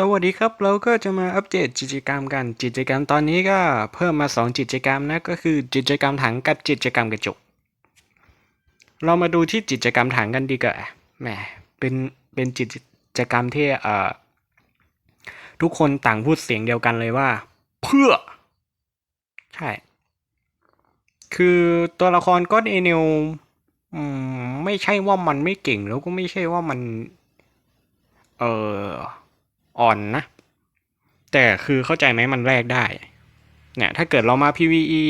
สวัสดีครับ เราก็จะมาอัปเดตกิจกรรมกันกิจกรรมตอนนี้ก็เพิ่มมาสองกิจกรรมนะก็คือกิจกรรมถังกับกิจกรรมกระจก เรามาดูที่กิจกรรมถังกันดีกว่าแหมเป็นเป็นกิจกรรมที่เอ่อทุกคนต่างพูดเสียงเดียวกันเลยว่า เพื่อ ใช่ คือตัวละครก็เอเนลอืมไม่ใช่ว่ามันไม่เก่งแล้วก็ไม่ใช่ว่ามัน เออ อ่อนนะ แต่คือเข้าใจไหมมันแลกได้ เนี่ย ถ้าเกิดเรามา PVE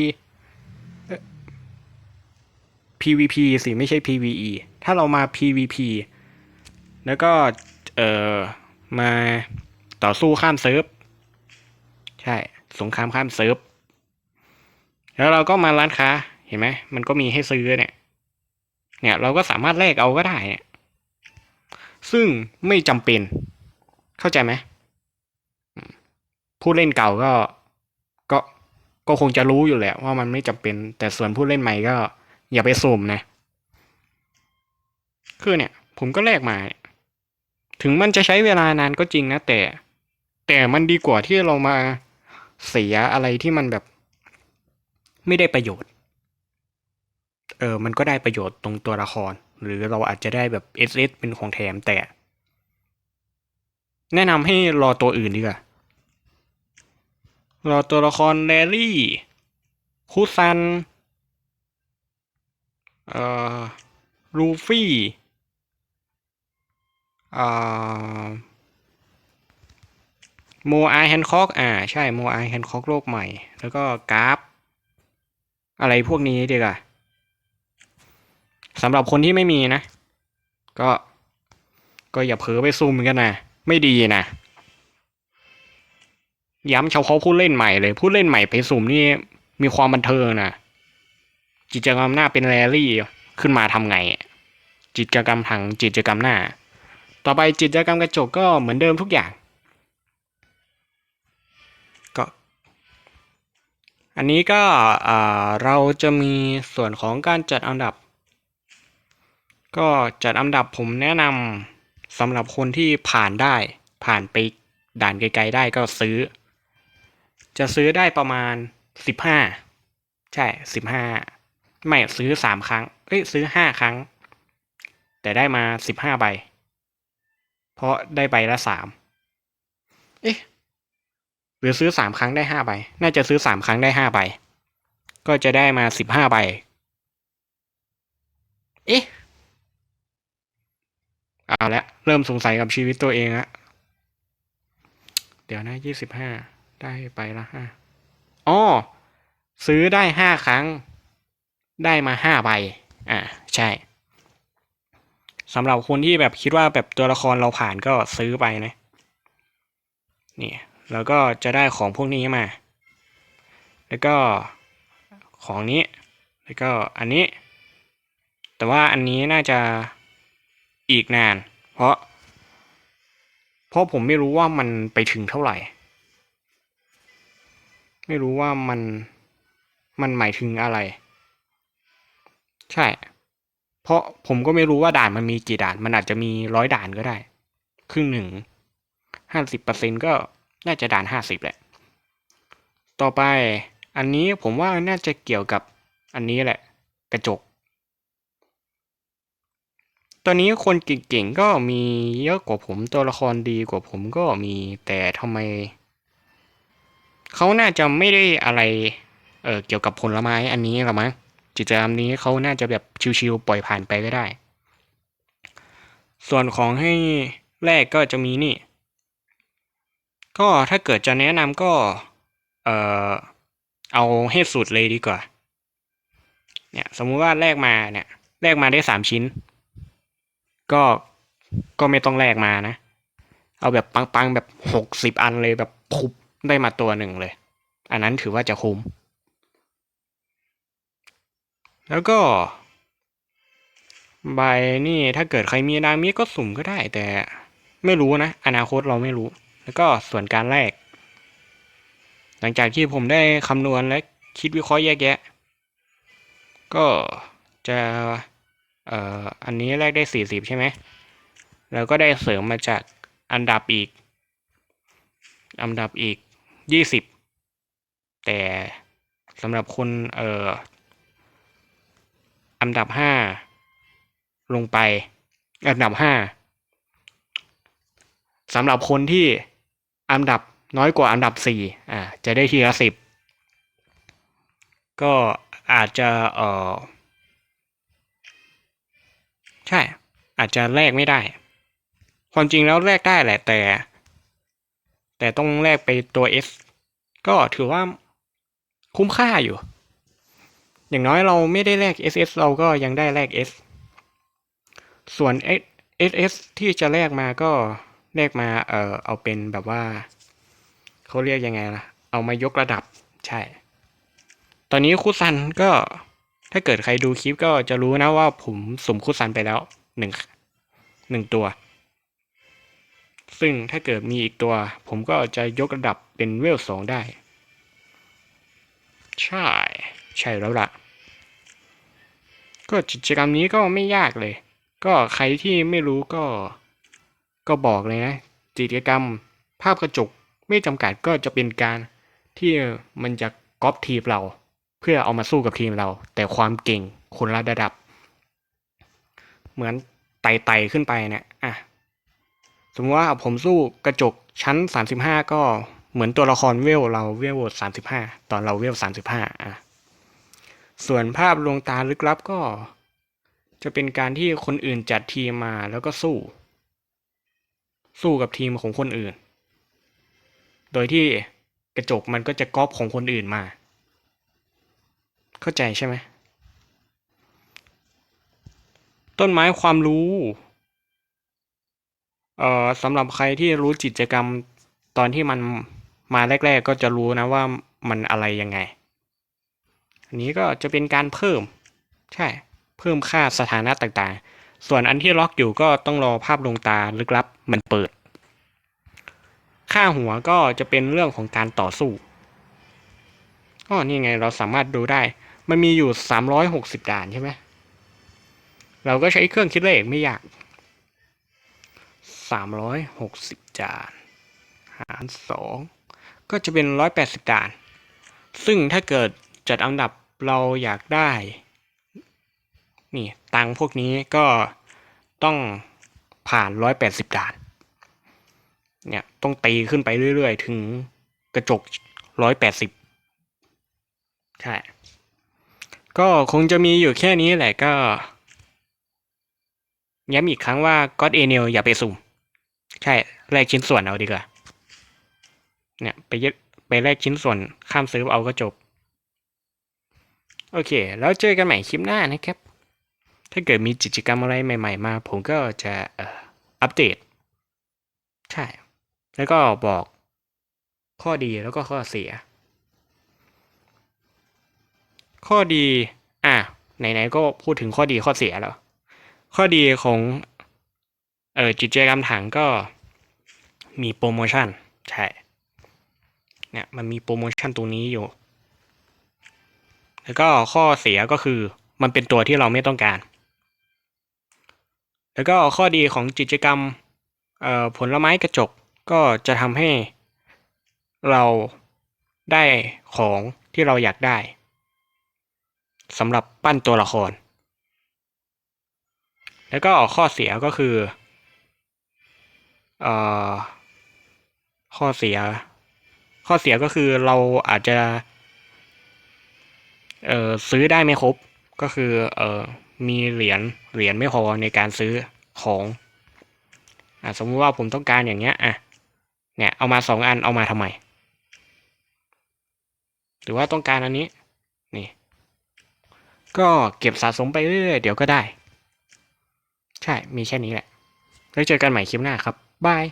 PVP สิไม่ใช่ PVE ถ้าเรามา PVP แล้วก็เอ่อมาต่อสู้ข้ามเซิร์ฟใช่ สงครามข้ามเซิร์ฟแล้วเราก็มาร้านค้าเห็นไหมมันก็มีให้ซื้อเนี่ย เนี่ยเราก็สามารถแลกเอาก็ได้เนี่ยซึ่งไม่จำเป็น เข้าใจไหมผู้เล่นเก่าก็ก็ก็คงจะรู้อยู่แหละว่ามันไม่จำเป็น แต่ส่วนผู้เล่นใหม่ก็ อย่าไปสุ่มนะ คือเนี่ย ผมก็แลกมา ถึงมันจะใช้เวลานานก็จริงนะ แต่ แต่มันดีกว่าที่เรามาเสียอะไรที่มันแบบ ไม่ได้ประโยชน์ เออ มันก็ได้ประโยชน์ตรงตัวละคร หรือเราอาจจะได้แบบ SS เป็นของแถมแต่ แนะนำให้รอตัวอื่นดีกว่า รอตัวละครแรลี่ คุซัน เอ่อ ลูฟี่อ่าโมไอแฮนคอกอ่า ใช่โมไอแฮนคอกโลกใหม่ แล้วก็กราฟ อะไรพวกนี้ดีกว่าสำหรับคนที่ไม่มีนะ ก็ ก็อย่าเผลอไปซุ่มกันนะ ไม่ดีนะ ย้ำเฉพาะผู้เล่นใหม่เลย ผู้เล่นใหม่ไปสุ่มนี่มีความบันเทิงนะกิจกรรมหน้าเป็นแรลลี่ขึ้นมาทำไงอะกิจกรรมทางกิจกรรมหน้า ต่อไปกิจกรรมกระจกก็เหมือนเดิมทุกอย่าง ก็ อันนี้ก็เราจะมีส่วนของการจัดอันดับ ก็จัดอันดับผมแนะนำ สำหรับคนที่ผ่านได้ ผ่านไปด่านไกลๆได้ก็ซื้อ จะซื้อได้ประมาณสิบห้าใช่สิบห้าไม่ซื้อสามครั้ง เอ้ยซื้อห้าครั้ง แต่ได้มาสิบห้าใบ เพราะได้ใบละสามเอ๊ะหรือซื้อสามครั้งได้ห้าใบ น่าจะซื้อสามครั้งได้ห้าใบ ก็จะได้มาสิบห้าใบ เอ๊ะ เอาละเริ่มสงสัยกับชีวิตตัวเองละเดี๋ยวนะยี่สิบห้าได้ไปละห้าอ๋อซื้อได้ห้าครั้ง ได้มาห้าใบ อ่าใช่สำหรับคนที่แบบคิดว่าแบบตัวละครเราผ่านก็ซื้อไปนะนี่แล้วก็จะได้ของพวกนี้มา แล้วก็ของนี้ แล้วก็อันนี้ แต่ว่าอันนี้น่าจะ อีกนาน เพราะ เพราะผมไม่รู้ว่ามันไปถึงเท่าไหร่ ไม่รู้ว่ามันมันหมายถึงอะไร ใช่ เพราะผมก็ไม่รู้ว่าด่านมันมีกี่ด่าน มันอาจจะมีร้อยด่านก็ได้ ครึ่งหนึ่งห้าสิบเปอร์เซ็นก็น่าจะด่านห้าสิบแหละ ต่อไปอันนี้ผมว่าน่าจะเกี่ยวกับอันนี้แหละ กระจก ตอนนี้คนเก่งๆก็มีเยอะกว่าผมตัวละครดีกว่าผมก็มีแต่ทำไม เขาน่าจะไม่ได้อะไรเออเกี่ยวกับผลไม้อันนี้หรอมั้งกิจกรรมนี้เขาน่าจะแบบชิวๆปล่อยผ่านไปก็ได้ ส่วนของให้แรกก็จะมีนี่ ก็ถ้าเกิดจะแนะนำก็ เออเอาให้สุดเลยดีกว่า เนี่ยสมมุติว่าแลกมาเนี่ยแลกมาได้สามชิ้น ก็ก็ไม่ต้องแลกมานะ เอาแบบปังๆ แบบหกสิบอันเลยแบบพุบได้มาตัวหนึ่งเลย อันนั้นถือว่าจะคุ้ม แล้วก็ใบนี่ถ้าเกิดใครมีนามิก็สุ่มก็ได้แต่ไม่รู้นะ อนาคตเราไม่รู้ แล้วก็ส่วนการแลกหลังจากที่ผมได้คำนวณและคิดวิเคราะห์แยกแยะ ก็จะ เอ่ออันนี้แลกได้สี่สิบใช่ไหมแล้วก็ได้เสริมมาจากอันดับอีก อันดับอีกยี่สิบแต่สำหรับคนเอ่ออันดับห้าลงไปอันดับห้าสำหรับคนที่อันดับน้อยกว่าอันดับสี่อ่า จะได้ทีละสิบก็อาจจะเอ่อ ใช่ อาจจะแลกไม่ได้ ความจริงแล้วแลกได้แหละแต่ แต่ต้องแลกไปตัว S ก็ถือว่าคุ้มค่าอยู่ อย่างน้อยเราไม่ได้แลก SS เราก็ยังได้แลก S ส่วน SS ที่จะแลกมาก็แลกมาเอ่อเอาเป็นแบบว่าเขาเรียกยังไงล่ะ เอามายกระดับใช่ ตอนนี้คุซันก็ ถ้าเกิดใครดูคลิปก็จะรู้นะว่าผมสุ่มคุซันไปแล้วหนึ่งหนึ่งตัว ซึ่งถ้าเกิดมีอีกตัว ผมก็จะยกระดับเป็นเวลสองได้ ใช่ ใช่แล้วล่ะ ก็กิจกรรมนี้ก็ไม่ยากเลย ก็ใครที่ไม่รู้ก็ ก็บอกเลยนะกิจกรรมภาพกระจกไม่จำกัดก็จะเป็นการที่มันจะก๊อปทีมเรา เพื่อเอามาสู้กับทีมเรา แต่ความเก่งคนละระดับ เหมือนไต่ๆขึ้นไปเนี่ยอะสมมติว่าผมสู้กระจกชั้น 35 ก็เหมือนตัวละครเวลเราเวล35ตอนเราเวล35อะส่วนภาพลวงตาลึกลับก็ จะเป็นการที่คนอื่นจัดทีมมาแล้วก็สู้ สู้กับทีมของคนอื่น โดยที่กระจกมันก็จะก๊อปของคนอื่นมา เข้าใจใช่ไหมต้นไม้ความรู้เอ่อสำหรับใครที่รู้กิจกรรมตอนที่มันมาแรก ๆ ก็จะรู้นะว่ามันอะไรยังไง อันนี้ก็จะเป็นการเพิ่ม ใช่ เพิ่มค่าสถานะต่างๆ ส่วนอันที่ล็อกอยู่ก็ต้องรอภาพลงตาลึกลับมันเปิด ค่าหัวก็จะเป็นเรื่องของการต่อสู้อ๋อนี่ไงเราสามารถดูได้ มันมีอยู่ 360 ด่านใช่ไหม เราก็ใช้เครื่องคิดเลขไม่ยาก 360 ด่าน หาร 2 ก็จะเป็น 180 ด่าน ซึ่งถ้าเกิดจัดอันดับเราอยากได้ นี่ตังพวกนี้ก็ต้องผ่าน 180 ด่าน เนี่ย ต้องตีขึ้นไปเรื่อย ๆ ถึงกระจก 180 ใช่ ก็คงจะมีอยู่แค่นี้แหละก็ ย้ำอีกครั้งว่า God a n e l อย่าไปสุ่ม ใช่ แลกชิ้นส่วนเอาดีกว่า เนี่ย ไปยึดไปแลกชิ้นส่วนข้ามซื้อเอาก็จบ โอเค แล้วเจอกันใหม่คลิปหน้านะครับ ถ้าเกิดมีกิจกรรมอะไรใหม่ ๆ มา ผมก็จะอัปเดต ใช่ แล้วก็บอกข้อดีแล้วก็ข้อเสีย ข้อดี อะไหนๆก็พูดถึงข้อดีข้อเสียแล้ว ข้อดีของเออกิจกรรมถังก็มีโปรโมชั่น ใช่เนี่ยมันมีโปรโมชั่นตรงนี้อยู่ แล้วก็ข้อเสียก็คือมันเป็นตัวที่เราไม่ต้องการ แล้วก็ข้อดีของกิจกรรมเอ่อผลไม้กระจกก็จะทำให้เราได้ของที่เราอยากได้ สำหรับปั้นตัวละคร แล้วก็ข้อเสียก็คือเออข้อเสีย ข้อเสียก็คือเราอาจจะเออซื้อได้ไม่ครบก็คือเออมีเหรียญเหรียญไม่พอในการซื้อของอะสมมุติว่าผมต้องการอย่างเงี้ยอะเนี่ยเอามาสองอันเอามาทำไม หรือว่าต้องการอันนี้นี่ ก็เก็บสะสมไปเรื่อยๆเดี๋ยวก็ได้ ใช่มีแค่นี้แหละ แล้วเจอกันใหม่คลิปหน้าครับบาย